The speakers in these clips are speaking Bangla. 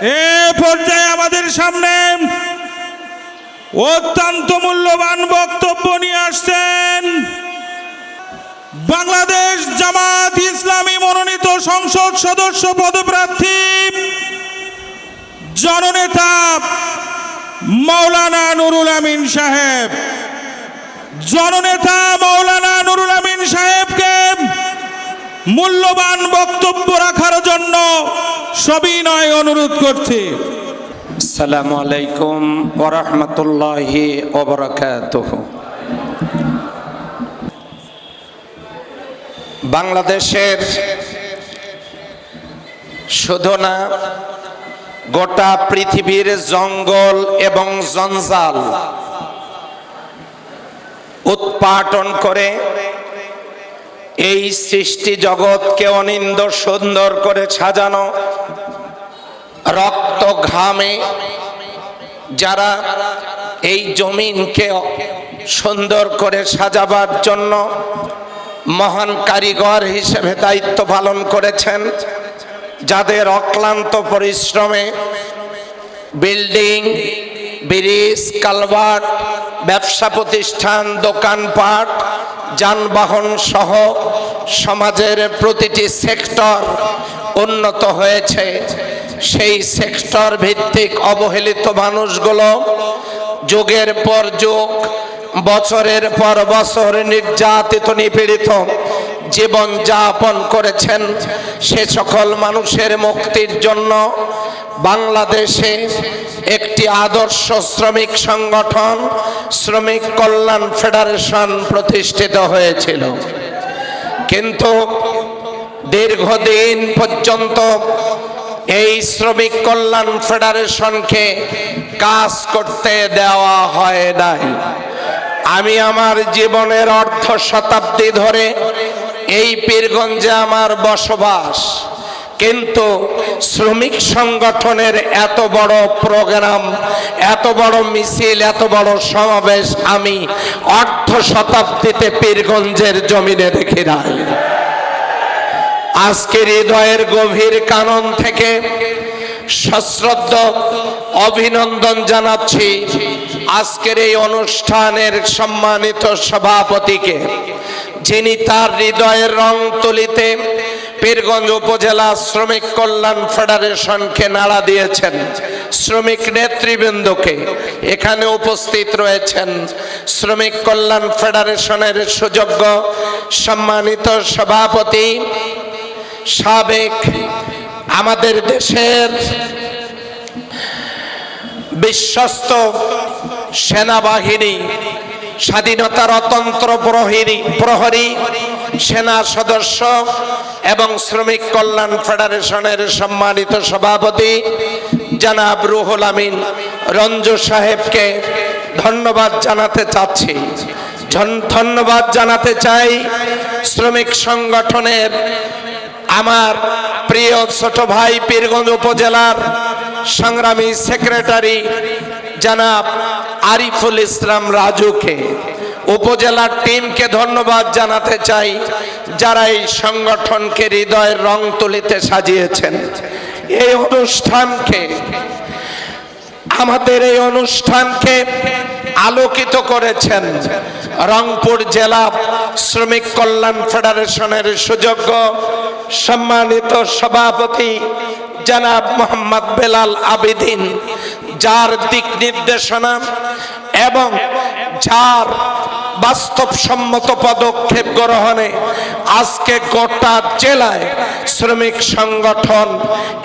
এ পর্যায়ে আমাদের সামনে অত্যন্ত মূল্যবান বক্তব্য নিয়ে আসছেন বাংলাদেশ জামাত ইসলামী মনোনীত সংসদ সদস্য পদপ্রার্থী জননেতা মাওলানা নুরুল আমিন সাহেব। জননেতা মাওলানা নুরুল আমিন সাহেবকে মূল্যবান বক্তব্য রাখার জন্য সবিনয় অনুরোধ করছি। আসসালামু আলাইকুম ওরহমতুল্লাহি বাংলাদেশের শুধু না, গোটা পৃথিবীর জঙ্গল এবং জঞ্জাল উৎপাটন করে এই সৃষ্টি জগৎকে অনিন্দ সুন্দর করে সাজানো রক্ত ঘামে যারা এই জমিনকে সুন্দর করে সাজাবার জন্য মহান কারিগর হিসেবে দায়িত্ব পালন করেছেন, যাদের অক্লান্ত পরিশ্রমে বিল্ডিং ব্রিজ, কালভার্ট, ব্যবসা প্রতিষ্ঠান, দোকানপাট, যানবাহন সহ সমাজের প্রতিটি সেক্টর উন্নত হয়েছে। সেই সেক্টর ভিত্তিক অবহেলিত মানুষগুলো যুগের পর যুগ, বছরের পর বছর নির্যাতিত, নিপীড়িত জীবন যাপন করেছেন। সে সকল মানুষের মুক্তির জন্য বাংলাদেশে একটি আদর্শ শ্রমিক সংগঠন, শ্রমিক কল্যাণ ফেডারেশন প্রতিষ্ঠিত হয়েছিল। কিন্তু দীর্ঘদিন পর্যন্ত এই শ্রমিক কল্যাণ ফেডারেশনকে কাজ করতে দেওয়া হয় নাই। আমি আমার জীবনের অর্ধ শতাব্দী ধরে এই পীরগঞ্জে আমার বসবাস। কিন্তু শ্রমিক সংগঠনের এত বড় প্রোগ্রাম, এত বড় মিছিল, এত বড় সমাবেশ আমি অর্ধ শতাব্দীতে পীরগঞ্জের জমিনে দেখি নাই। আজকের হৃদয়ের গভীর কানন থেকে সশ্রদ্ধ অভিনন্দন জানাচ্ছি আজকের এই অনুষ্ঠানের সম্মানিত সভাপতিকে, যিনি তার হৃদয়ের রং তুলিতে পীরগঞ্জ উপজেলা শ্রমিক কল্যাণ ফেডারেশনকে নাড়া দিয়েছেন শ্রমিক নেতৃবৃন্দকে। এখানে উপস্থিত রয়েছেন শ্রমিক কল্যাণ ফেডারেশনের সুযোগ্য সম্মানিত সভাপতি, সাবেক আমাদের দেশের বিশ্বস্ত সেনাবাহিনী, স্বাধীনতার অতন্ত্র প্রহরী প্রহরী সেনা সদস্য এবং শ্রমিক কল্যাণ ফেডারেশনের সম্মানিত সভাপতি জনাব রুহুল আমিন রঞ্জু সাহেবকে ধন্যবাদ জানাতে চাচ্ছি। ধন্যবাদ জানাতে চাই শ্রমিক সংগঠনের আমার প্রিয় ছোট ভাই পীরগঞ্জ উপজেলার সংগ্রামী সেক্রেটারি জনাব আরিফুল ইসলাম রাজুকে। উপজেলার টিমকে ধন্যবাদ জানাতে চাই, যারা এই সংগঠনকে হৃদয়ের রং তুলিতে সাজিয়েছেন। এই অনুষ্ঠানকে, আমাদের এই অনুষ্ঠানকে আলোকিত করেছেন রংপুর জেলা শ্রমিক কল্যাণ ফেডারেশনের সুযোগ্য সম্মানিত সভাপতি জনাব মোহাম্মদ বেলাল আবিদিন, যার দিক নির্দেশনা এবং যার বাস্তবসম্মত পদক্ষেপ গ্রহণে আজকে গোটা জেলায় শ্রমিক সংগঠন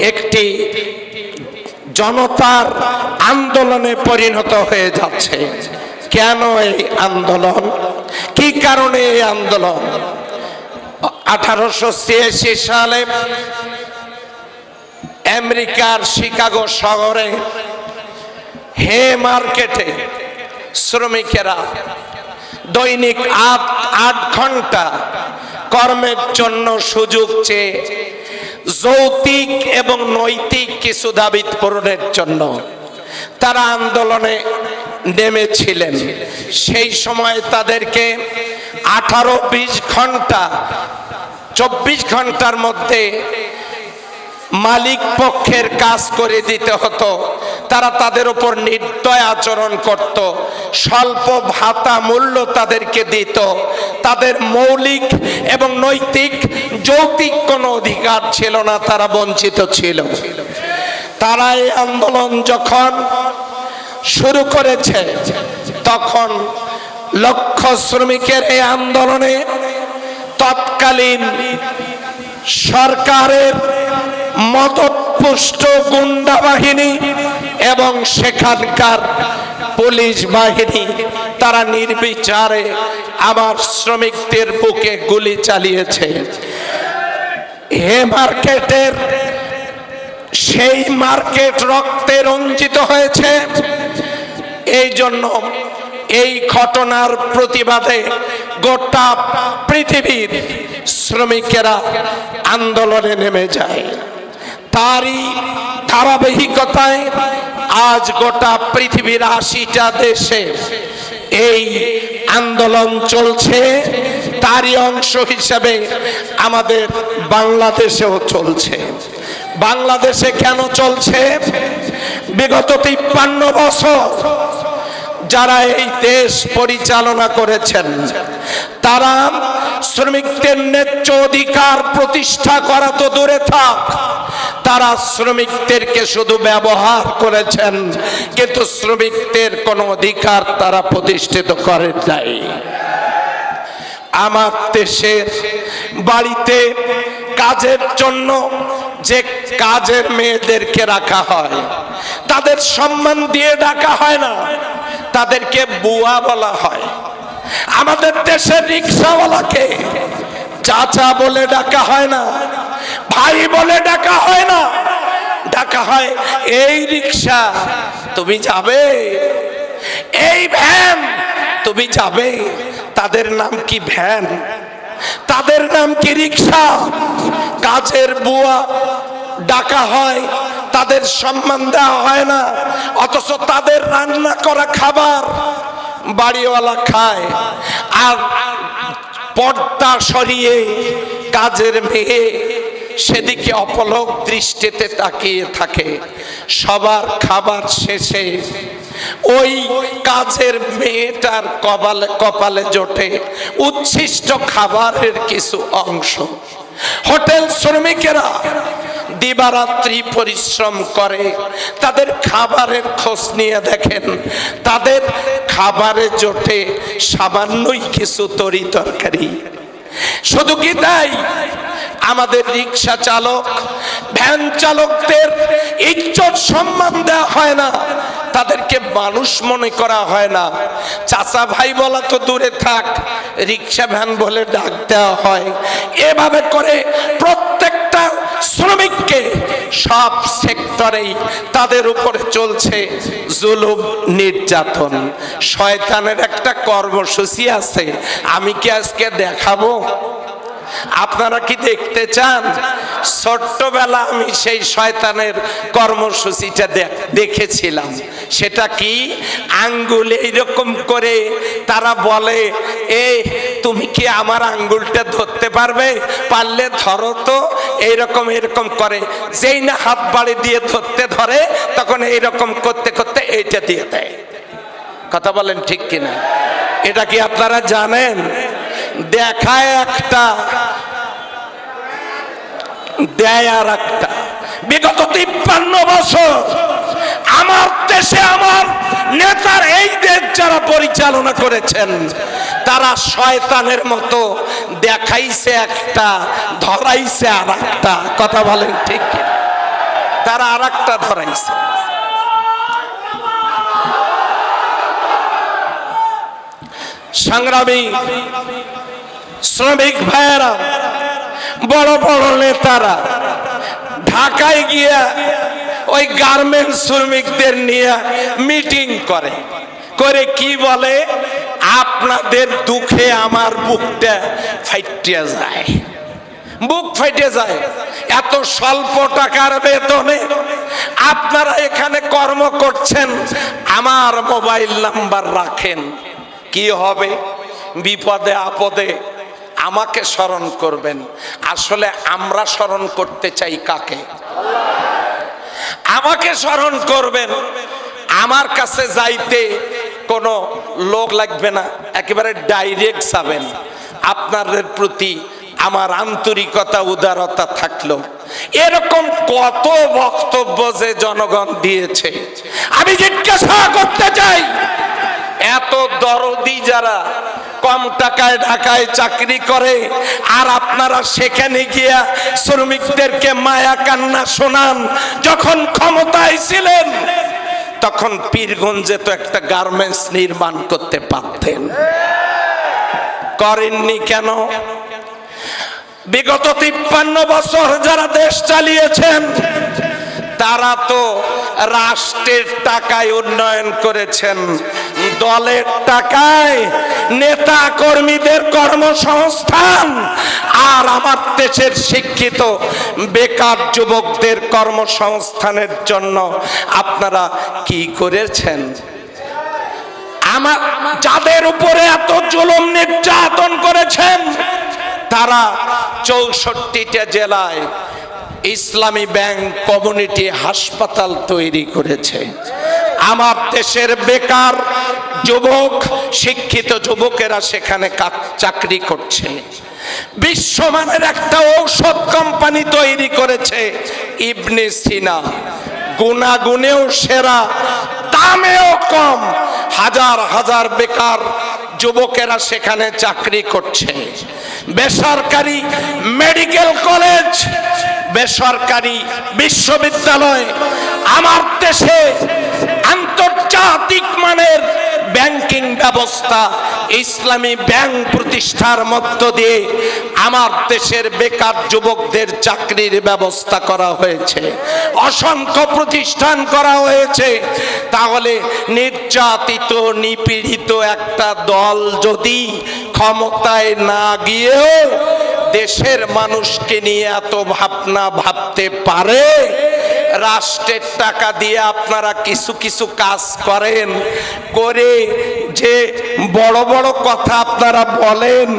একটি জনতার আন্দোলনে পরিণত হয়ে যাচ্ছে। কেন এই আন্দোলন? কি কারণে এই আন্দোলন? আঠারোশো ছিয়াশি সালে আমেরিকার শিকাগো শহরে হে মার্কেটে শ্রমিকেরা দৈনিক আট আট ঘণ্টা কর্মের জন্য সুযোগ চেয়ে যৌতিক এবং নৈতিক কিছু দাবি পূরণের জন্য তারা আন্দোলনে নেমেছিলেন। সেই সময় তাদেরকে আঠারো, বিশ ঘণ্টা, চব্বিশ ঘণ্টার মধ্যে মালিক পক্ষের কাজ করে দিতে হতো। তারা তাদের উপর নির্দয় আচরণ করত। স্বল্প ভাতা মূল্য তাদেরকে দিত। তাদের মৌলিক এবং নৈতিক যৌতিক কোনো অধিকার ছিল না, তারা বঞ্চিত ছিল। তারা এই আন্দোলন যখন শুরু করেছে, তখন লক্ষ শ্রমিকের এই আন্দোলনে তৎকালীন সরকারের মতপুষ্ট গুন্ডা বাহিনী এবং সেখানকার পুলিশ বাহিনী, তারা নির্বিচারে আমার শ্রমিকদের বুকে গুলি চালিয়েছে। হে মার্কেটের সেই মার্কেট রক্তে রঞ্জিত হয়েছে। এই জন্য এই ঘটনার প্রতিবাদে গোটা পৃথিবীর শ্রমিকেরা আন্দোলনে নেমে যায়। তারই ধারাবাহিকতায় আজ গোটা পৃথিবীর আশিটা দেশে এই আন্দোলন চলছে। তারই অংশ হিসেবে আমাদের বাংলাদেশেও চলছে। বাংলাদেশে কেন চলছে? বিগত তিপ্পান্ন বছর যারা এই দেশ পরিচালনা করেছেন, তারা শ্রমিকদের ন্যায্য অধিকার প্রতিষ্ঠা করা তো দূরে থাক। তারা শ্রমিকদেরকে শুধু ব্যবহার করেছেন, কিন্তু শ্রমিকদের কোনো অধিকার তারা প্রতিষ্ঠিত করে নাই। আমার দেশের বাড়িতে কাজের জন্য যে কাজের মেয়েদেরকে রাখা হয়, তাদের সম্মান দিয়ে ডাকা হয় না, তাদেরকে বুয়া বলা হয়। আমাদের দেশের রিক্সাওয়ালাকে চাচা বলে ডাকা হয় না, ভাই বলে ডাকা হয় না, ডাকা হয়, এই রিক্সা তুমি যাবে? এই ভ্যান তুমি যাবে? তাদের নাম কি ভ্যান? তাদের নাম কি রিক্সা? কাজের বুয়া ডাকা হয়, তাদের সম্মান দেওয়া হয় না, অথচ তাদের রান্না করা খাবার বাড়িওয়ালা খায়। আর পর্দা সরিয়ে কাজের মেয়ে সেদিকে অপলক দৃষ্টিতে তাকিয়ে থাকে। সবার খাবার শেষে ওই কাজের মেয়েটার কপালে কপালে জোটে উচ্ছিষ্ট খাবারের কিছু অংশ। হোটেল শ্রমিকেরা দিবারাত্রি পরিশ্রম করে, তাদের খাবারের খোঁজ নিয়ে দেখেন, তাদের খাবারে জোটে সামান্যই কিছু তরি তরকারি। শুধু কি তাই? আমাদের রিক্সা চালক, ভ্যান চালকদের ইজ্জত সম্মান দেওয়া হয় না, তাদেরকে মানুষ মনে করা হয় না। চাচা ভাই বলা তো দূরে থাক, রিক্সা ভ্যান বলে ডাক দেওয়া হয়। এভাবে করে প্রত্যেকটা শ্রমিককে সব সেক্টরেই তাদের উপরে চলছে জুলুম, নির্যাতন। শয়তানের একটা কর্মসূচি আছে, আমি কি আজকে দেখাবো? আপনারা কি দেখতে চান? ছোট্টবেলা আমি সেই শয়তানের কর্মসূচিটা দেখেছিলাম। সেটা কি? আঙ্গুল এইরকম করে তারা বলে, এ, তুমি কি আমার আঙ্গুলটা ধরতে পারবে? পারলে ধরো তো। এইরকম এরকম করে। যেই না হাত বাড়ি দিয়ে ধরতে ধরে, তখন এইরকম করতে করতে এইটা দিয়ে দেয়। কথা বলেন ঠিক কিনা? এটা কি আপনারা জানেন? দেখায় একটা, দেয় আর একটা। বিগত তিপ্পান্ন বছর আমার দেশে আমার নেতার এই দেশ যারা পরিচালনা করেছেন, তারা শয়তানের মতো দেখাইছে একটা, ধরাইছে আর একটা। কথা বলেন ঠিক তারা আর একটা ধরাইছে। সংগ্রামী শ্রমিক ভাইয়েরা, বড় বড় নেতারা, ঢাকায় গিয়া ওই গার্মেন্ট শ্রমিকদের নিয়ে মিটিং করে। করে কি বলে? আপনাদের দুঃখে আমার বুকটা ফাইটিয়া যায়। বুক ফাইটে যায়। এত স্বল্প টাকার বেতনে আপনারা এখানে কর্ম করছেন, আমার মোবাইল নাম্বার রাখেন। কি হবে? বিপদে আপদে আমাকে স্মরণ করবেন। আসলে আমরা স্মরণ করতে চাই কাকে? আমাকে স্মরণ করবেন। আমার কাছে যাইতে কোনো লোক লাগবে না, একেবারে ডাইরেক্ট যাবেন। আপনাদের প্রতি আমার আন্তরিকতা, উদারতা থাকল। এরকম কত বক্তব্য যে জনগণ দিয়েছে। আমি জিজ্ঞাসা করতে চাই, এত দরদি যারা কম টাকায় ঢাকায় চাকরি করে, আর আপনারা সেখানে গিয়া শ্রমিকদেরকে মায়া কান্না শোনান। যখন ক্ষমতায় ছিলেন, তখন পীরগঞ্জে তো একটা গার্মেন্টস নির্মাণ করতে পারতেন। করেননি কেন? বিগত তিপ্পান্ন বছর যারা দেশ চালিয়েছেন, তারা তো রাষ্ট্রের টাকায় উন্নয়ন করেছেন। দলের টাকায় নেতা কর্মীদের কর্মসংস্থান আর আমার দেশের শিক্ষিত বেকার যুবকদের কর্মসংস্থানের জন্য আপনারা কি করেছেন? আমার যাদের উপরে এত জুলুম নির্যাতন করেছেন, তারা চৌষট্টিটা জেলায় ইসলামী ব্যাংক কমিউনিটি হাসপাতাল তৈরি করেছে। আমার দেশের বেকার যুবক, শিক্ষিত যুবকেরা সেখানে চাকরি করছে। বিশ্বমানের একটা ঔষধ কোম্পানি তৈরি করেছে, ইবনে সিনা। গুণাগুণেও সেরা, দামেও কম। হাজার হাজার বেকার যুবকেরা সেখানে চাকরি করছে। বেসরকারি মেডিকেল কলেজ, বেসরকারি বিশ্ববিদ্যালয়, আমার দেশে আন্তর্জাতিক মানের ব্যাংকিং ব্যবস্থা ইসলামী ব্যাংক প্রতিষ্ঠার মধ্য দিয়ে আমার দেশের বেকার যুবকদের চাকরির ব্যবস্থা করা হয়েছে। অসংখ্য প্রতিষ্ঠান করা হয়েছে। তাহলে নির্যাতিত, নিপীড়িত একটা দল যদি ক্ষমতায় না গিয়েও দেশের মানুষকে নিয়ে এত ভাবনা ভাবতে পারে রাষ্ট্রের টাকা দিয়ে আপনারা কিছু কিছু কাজ করেন, করে যে বড় বড় কথা আপনারা বলেন,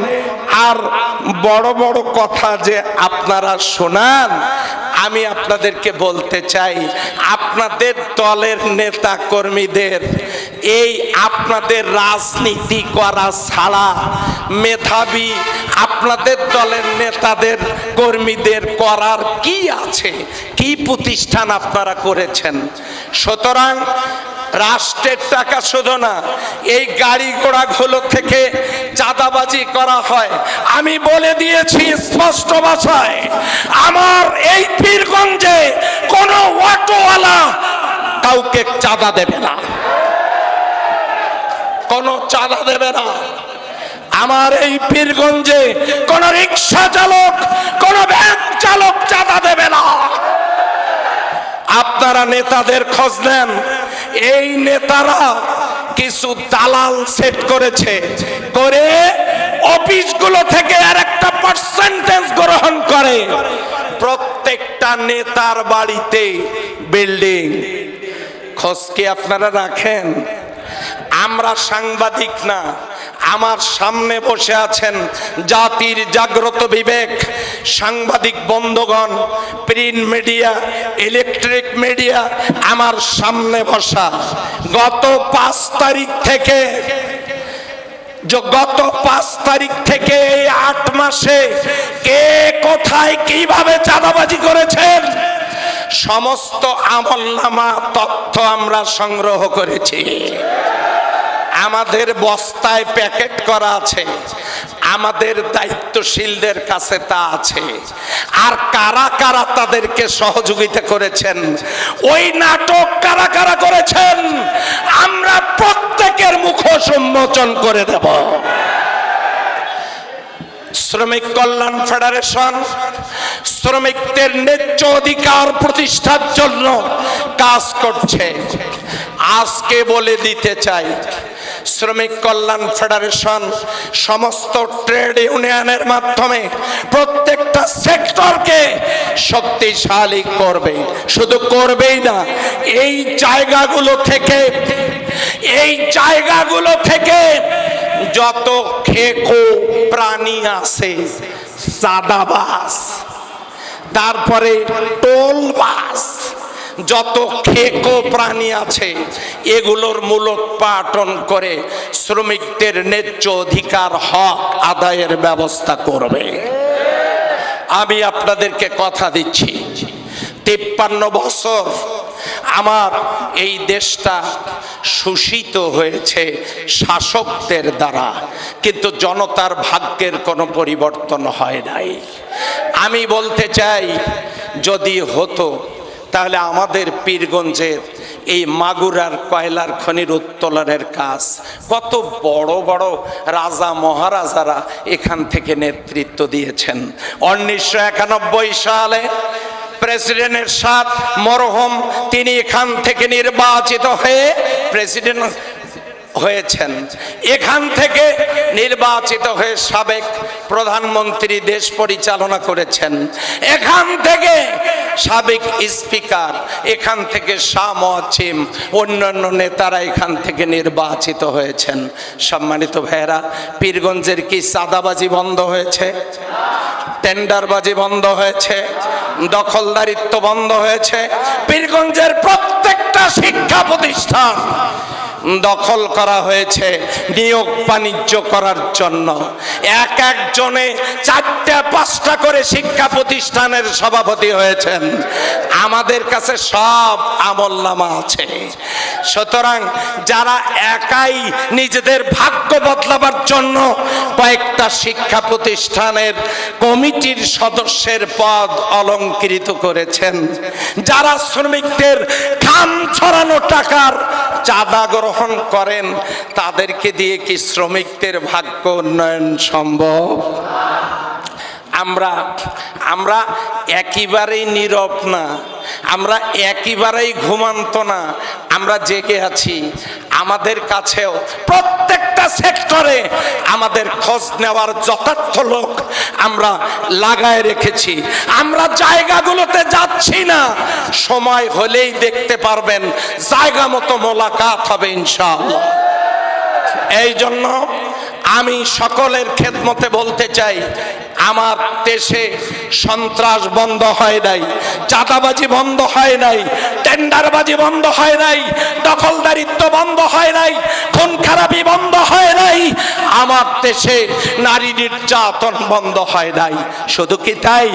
আর বড় বড় কথা যে আপনারা শোনান, আমি আপনাদেরকে বলতে চাই, আপনাদের দলের নেতা কর্মীদের এই আপনাদের রাজনীতি করা ছাড়া মেধাবী আপনাদের দলের নেতাদের কর্মীদের করার কি আছে? কি প্রতিষ্ঠান আপনারা করেছেন? সুতরাং রাষ্ট্রের টাকা শুধু না, এই গাড়ি ঘোড়াগুলো থেকে চাঁদাবাজি করা হয়। আমি বলে দিয়েছি স্পষ্ট ভাষায়, আমার এই পীরগঞ্জে কোনো অটোওয়ালা কাউকে চাঁদা দেবে না। কোনো চাঁদা দেবে না। আমার এই পীরগঞ্জে কোন রিক্সা চালক, কোন ভ্যান চালক চাঁদা দেবে না। আপনারা নেতাদের খোঁজ নেন। এই নেতারা কিছু দালাল সেট করেছে করে অফিসগুলো থেকে আর একটা পার্সেন্টেজ গ্রহণ করে। প্রত্যেকটা নেতার বাড়িতে বিল্ডিং। খোঁজ কি আপনারা রাখেন? আমরা সাংবাদিক না। আমার সামনে বসে আছেন জাতির জাগ্রত বিবেক, সাংবাদিক বন্ধগণ, প্রিন্ট মিডিয়া, ইলেকট্রিক মিডিয়া, আমার সামনে বসা। গত পাঁচ তারিখ থেকে গত পাঁচ তারিখ থেকে এই আট মাসে কে কোথায় কীভাবে চাঁদাবাজি করেছেন, সমস্ত আমলনামা তথ্য আমরা সংগ্রহ করেছি। আমাদের বস্তায় প্যাকেট করা আছে। আমাদের দায়িত্বশীলদের কাছে তা আছে। আর কারা কারা তাদেরকে সহযোগিতা করেছেন, ওই নাটক কারা কারা করেছেন, আমরা প্রত্যেকের মুখ সম্মোচন করে দেব। শ্রমিক কল্যাণ ফেডারেশন, শ্রমিকদের ন্যায্য অধিকার প্রতিষ্ঠার জন্য কাজ করছে। আজকে বলে দিতে চাই শ্রমিক কল্যাণ ফেডারেশন সমস্ত ট্রেড ইউনিয়নের মাধ্যমে প্রত্যেকটা সেক্টরকে শক্তিশালী করবে। শুধু করবেই না, এই জায়গাগুলো থেকে, এই জায়গাগুলো থেকে যত খেকো প্রাণী আছে সাদাবাস তারপরে টোলবাস যত খেকো প্রাণী আছে, এগুলোর মূলোৎপাটন করে শ্রমিকদের ন্যায্য অধিকার হক আদায়ের ব্যবস্থা করবে। আমি আপনাদেরকে কথা দিচ্ছি, তিপ্পান্ন বছর আমার এই দেশটা শোষিত হয়েছে শাসকদের দ্বারা, কিন্তু জনতার ভাগ্যের কোনো পরিবর্তন হয় নাই। আমি বলতে চাই, যদি হতো তাহলে আমাদের পীরগঞ্জে এই মাগুরার কয়লার খনির উত্তোলনের কাজ। কত বড় বড় রাজা, মহারাজারা এখান থেকে নেতৃত্ব দিয়েছেন। উনিশশো একানব্বই সালে প্রেসিডেন্টের সাথ মরহম তিনি এখান থেকে নির্বাচিত হয়ে প্রেসিডেন্ট হয়েছেন। এখান থেকে নির্বাচিত হয়ে সাবেক প্রধানমন্ত্রী দেশ পরিচালনা করেছেন। এখান থেকে সাবেক স্পিকার, এখান থেকে শাহ মহাচিম, অন্যান্য নেতারা এখান থেকে নির্বাচিত হয়েছেন। সম্মানিত ভাইয়েরা, পীরগঞ্জের কি সাদাবাজি বন্ধ হয়েছে? টেন্ডারবাজি বন্ধ হয়েছে? দখলদারিত্ব বন্ধ হয়েছে? পীরগঞ্জের প্রত্যেকটা শিক্ষা প্রতিষ্ঠান দখল করা হয়েছে নিয়োগ বাণিজ্য করার জন্য। এক একজনে চারটা, পাঁচটা করে শিক্ষা প্রতিষ্ঠানের সভাপতি হয়েছেন। আমাদের কাছে সব আমল নামা আছে। সুতরাং যারা একাই নিজেদের ভাগ্য বদলাবার জন্য কয়েকটা শিক্ষা প্রতিষ্ঠানের কমিটির সদস্যের পদ অলঙ্কৃত করেছেন, যারা শ্রমিকদের খাম ছড়ানো টাকার চাঁদা গ্রহণ করেন, তাদেরকে দিয়ে কি শ্রমিকদের ভাগ্য উন্নয়ন সম্ভব? আমরা আমরা একেবারেই নীরব না, আমরা একেবারেই ঘুমান্ত না, আমরা জেগে আছি। আমাদের কাছেও প্রত্যেকটা সেক্টরে আমাদের খোঁজ নেওয়ার যথার্থ লোক আমরা লাগায় রেখেছি। আমরা জায়গাগুলোতে যাচ্ছি না। সময় হলেই দেখতে পারবেন জায়গা মতো মোলাকাত হবে ইনশাআল্লাহ। এই জন্য আমি সকলের খেদমতে বলতে চাই আমার দেশে সন্ত্রাস বন্ধ হয় নাই, চাঁদাবাজি বন্ধ হয় নাই, টেন্ডারবাজি বন্ধ হয় নাই, দখলদারিত্ব বন্ধ হয় নাই, খুন খারাপি বন্ধ হয় নাই, আমার দেশে নারী নির্যাতন বন্ধ হয় নাই। শুধু কি তাই?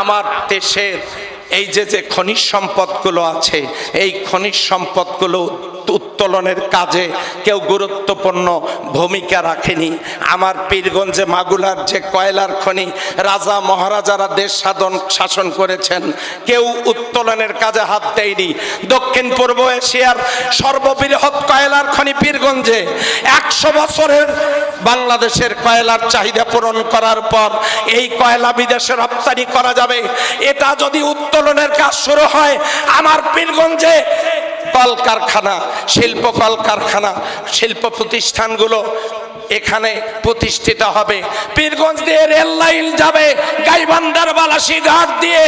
আমার দেশের এই যে যে খনিজ সম্পদগুলো আছে, এই খনিজ সম্পদগুলো উত্তোলনের কাজে কেউ গুরুত্বপূর্ণ ভূমিকা রাখেনি। আমার পীরগঞ্জে মাগুলার যে কয়লার খনি, রাজা মহারাজারা দেশ সাধন, শাসন করেছেন, কেউ উত্তোলনের কাজে হাত দেয়নি। দক্ষিণ পূর্ব এশিয়ার সর্ববৃহৎ কয়লার খনি পীরগঞ্জে একশো বছরের বাংলাদেশের কয়লার চাহিদা পূরণ করার পর এই কয়লা বিদেশে রপ্তানি করা যাবে। এটা যদি উত্তোলনের কাজ শুরু হয়, আমার পীরগঞ্জে কলকারখানা শিল্প কলকারখানা শিল্প প্রতিষ্ঠানগুলো এখানে প্রতিষ্ঠিত হবে। পীরগঞ্জ দিয়ে রেল লাইন যাবে, গাইবান্ধার বালাসি ঘাট দিয়ে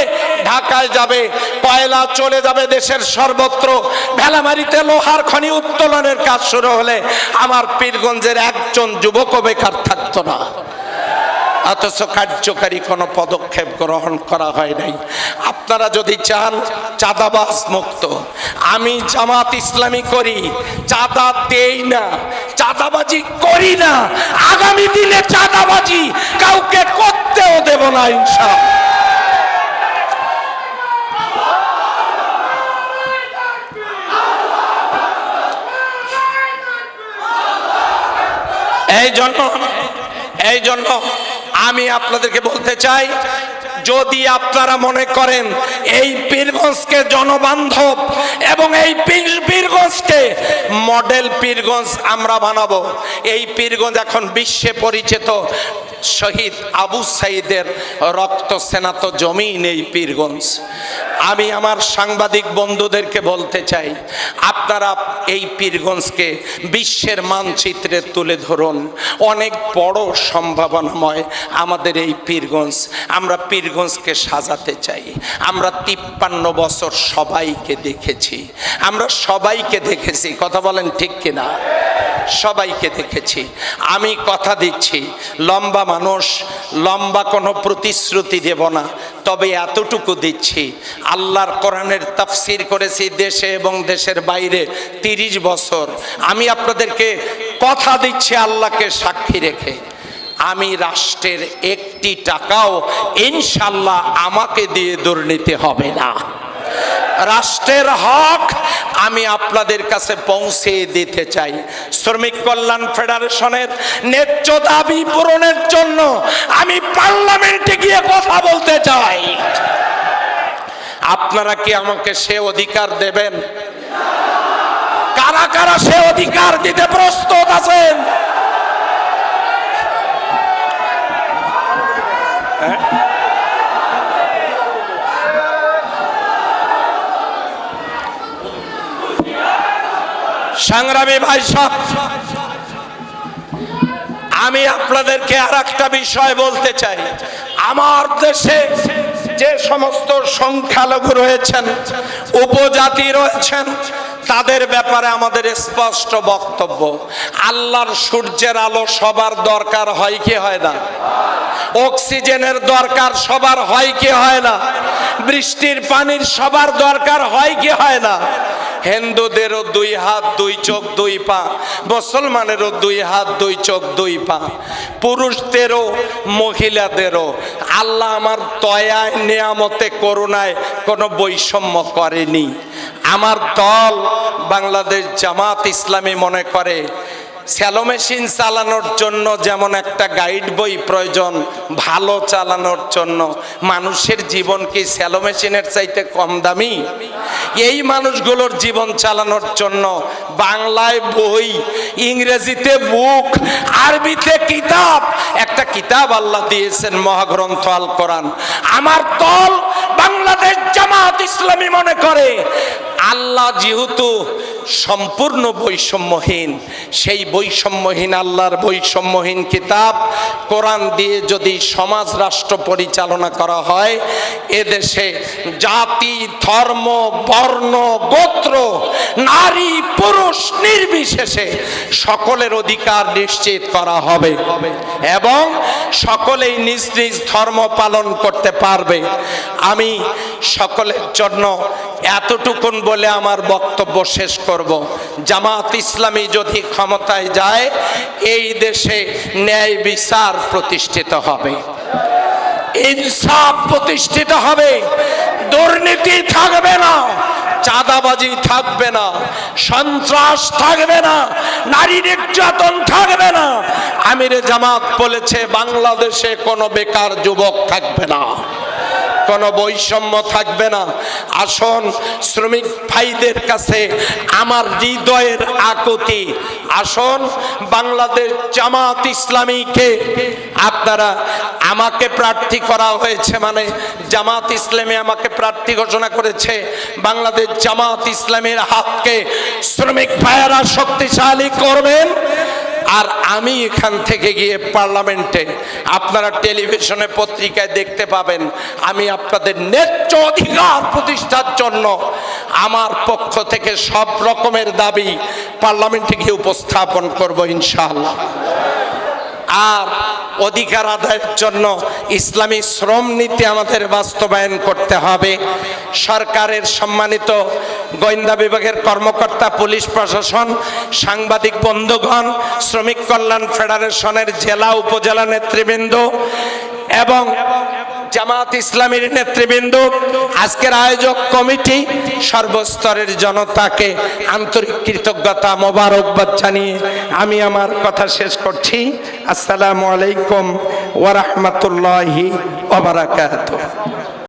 ঢাকায় যাবে কয়লা চলে যাবে দেশের সর্বত্র। ভেলামারিতে লোহার খনি উত্তোলনের কাজ শুরু হলে আমার পীরগঞ্জের একজন যুবক বেকার থাকতো না। অথচ কার্যকারী কোনো পদক্ষেপ গ্রহণ করা হয় নাই। আপনারা যদি চান চাঁদাবাস মুক্ত, আমি জামাত ইসলামী করি, চাঁদা দেই না, চাঁদাবাজি করি না, আগামী দিনে চাঁদাবাজি কাউকে করতেও দেব না ইনশাআল্লাহ। এই জন্য এই জন্য আমি আপনাদেরকে বলতে চাই, যদি আপনারা মনে করেন এই পীরগঞ্জকে জনবান্ধব এবং এই পীর- পীরগঞ্জকে মডেল পীরগঞ্জ আমরা বানাবো। এই পীরগঞ্জ এখন বিশ্বে পরিচিত। শহীদ আবু সাইদের রক্ত সেনাত জমিন এই পীরগঞ্জ। আমি আমার সাংবাদিক বন্ধুদেরকে বলতে চাই, আপনারা এই পীরগঞ্জকে বিশ্বের মানচিত্রে তুলে ধরুন। অনেক বড় সম্ভাবনাময় আমাদের এই পীরগঞ্জ। আমরা পীরগঞ্জকে সাজাতে চাই। আমরা তিপ্পান্ন বছর সবাইকে দেখেছি। আমরা সবাইকে দেখেছি। কথা বলেন ঠিক কিনা? সবাইকে দেখেছি। আমি কথা দিচ্ছি, লম্বা মানুষ, লম্বা কোনো প্রতিশ্রুতি দেব না, তবে এতটুকু দিচ্ছি। আল্লাহর কোরআনের তাফসির করেছি দেশে এবং দেশের বাইরে তিরিশ বছর। আমি আপনাদেরকে কথা দিচ্ছি আল্লাহকে সাক্ষী রেখে। আমি রাষ্ট্রের একটি টাকাও ইনশাল্লাহ আমাকে দিয়ে দুর্নীতি হবে না। রাষ্ট্রের হক আমি আপনাদের কাছে পৌঁছে দিতে চাই। শ্রমিক কল্যাণ ফেডারেশনের ন্যায্য দাবি পূরণের জন্য আমি পার্লামেন্টে গিয়ে কথা বলতে চাই। আপনারা কি আমাকে সে অধিকার দেবেন? কারা কারা সে অধিকার দিতে প্রস্তুত আছেন? সংগ্রামী ভাই সাহ, আমি আপনাদেরকে আর একটা বিষয় বলতে চাই। আমার দেশে যে সমস্ত সংখ্যালঘু রয়েছেন, উপজাতি রয়েছেন তাদের ব্যাপারে আমাদের স্পষ্ট বক্তব্য। আল্লাহর সূর্যের আলো সবার দরকার হয় কি হয় না? অক্সিজেনের দরকার সবার হয় কি হয় না? বৃষ্টির পানির সবার দরকার হয় কি হয় না? হিন্দুদেরও দুই হাত, দুই চোখ, দুই পা, মুসলমানেরও দুই হাত, দুই চোখ, দুই পা, পুরুষদেরও, মহিলাদেরও। আল্লাহ আমার দয়ায়, নিয়ামতে, করুণায় কোনো বৈষম্য করেনি। আমার দল বাংলাদেশ জামাত ইসলামী মনে করে স্যালো মেশিন চালানোর জন্য যেমন একটা গাইড বই প্রয়োজন, ভালো চালানোর জন্য, মানুষের জীবন কি স্যালো মেশিনের চাইতে কম দামি? এই মানুষগুলোর জীবন চালানোর জন্য বাংলায় বই, ইংরেজিতে বুক, আরবিতে কিতাব, একটা কিতাব আল্লাহ দিয়েছেন মহাগ্রন্থ আল কোরআন। আমার দল বাংলাদেশ জামাত ইসলামী মনে করে আল্লাহ যেহেতু সম্পূর্ণ বৈষম্যহীন। সেই বৈষম্যহীন আল্লাহর বৈষম্যহীন কিতাব কোরআন দিয়ে যদি সমাজ রাষ্ট্র পরিচালনা করা হয়, এদেশে জাতি, ধর্ম, বর্ণ, গোত্র, নারী, পুরুষ নির্বিশেষে সকলের অধিকার নিশ্চিত করা হবে এবং সকলেই নিজ নিজ ধর্ম পালন করতে পারবে। আমি সকলের জন্য এতটুকুন বলে আমার বক্তব্য শেষ করব। জামাত ইসলামী যদি ক্ষমতায় যায়, এই দেশে ন্যায় বিচার প্রতিষ্ঠিত হবে। ইনসাফ প্রতিষ্ঠিত হবে। দুর্নীতি থাকবে না। চাঁদাবাজি থাকবে না। সন্ত্রাস থাকবে না। নারী নির্যাতন থাকবে না। আমিরে জামাত বলেছে, বাংলাদেশে কোনো বেকার যুবক থাকবে না। কোনো বৈষম্য থাকবে না। আসন, শ্রমিক ভাইদের কাছে আমার হৃদয়ের আকুতি। আসন, বাংলাদেশ জামাত ইসলামীকে আপনারা আমাকে প্রার্থী করা হয়েছে মানে জামাত ইসলামী আমাকে প্রার্থী ঘোষণা করেছে। বাংলাদেশ জামাত ইসলামের হাতকে শ্রমিক ভাইয়েরা শক্তিশালী করবেন। আর আমি এখান থেকে গিয়ে পার্লামেন্টে আপনারা টেলিভিশনে পত্রিকায় দেখতে পাবেন, আমি আপনাদের ন্যায্য অধিকার প্রতিষ্ঠার জন্য আমার পক্ষ থেকে সব রকমের দাবি পার্লামেন্টে গিয়ে উপস্থাপন করব ইনশাআল্লাহ। আর অধিকার আদায়ের জন্য ইসলামী শ্রম নীতি আমাদের বাস্তবায়ন করতে হবে। সরকারের সম্মানিত গোয়েন্দা বিভাগের কর্মকর্তা, পুলিশ প্রশাসন, সাংবাদিক বন্ধুগণ, শ্রমিক কল্যাণ ফেডারেশনের জেলা উপজেলা নেতৃবৃন্দ এবং জামাত ইসলামীর নেতৃবৃন্দ, আজকের আয়োজক কমিটি সর্বস্তরের জনতাকে আন্তরিক কৃতজ্ঞতা, মোবারকবাদ জানিয়ে আমি আমার কথা শেষ করছি। আসসালামু আলাইকুম ওয়ারহমতুল্লাহি ওবরাকাতুহ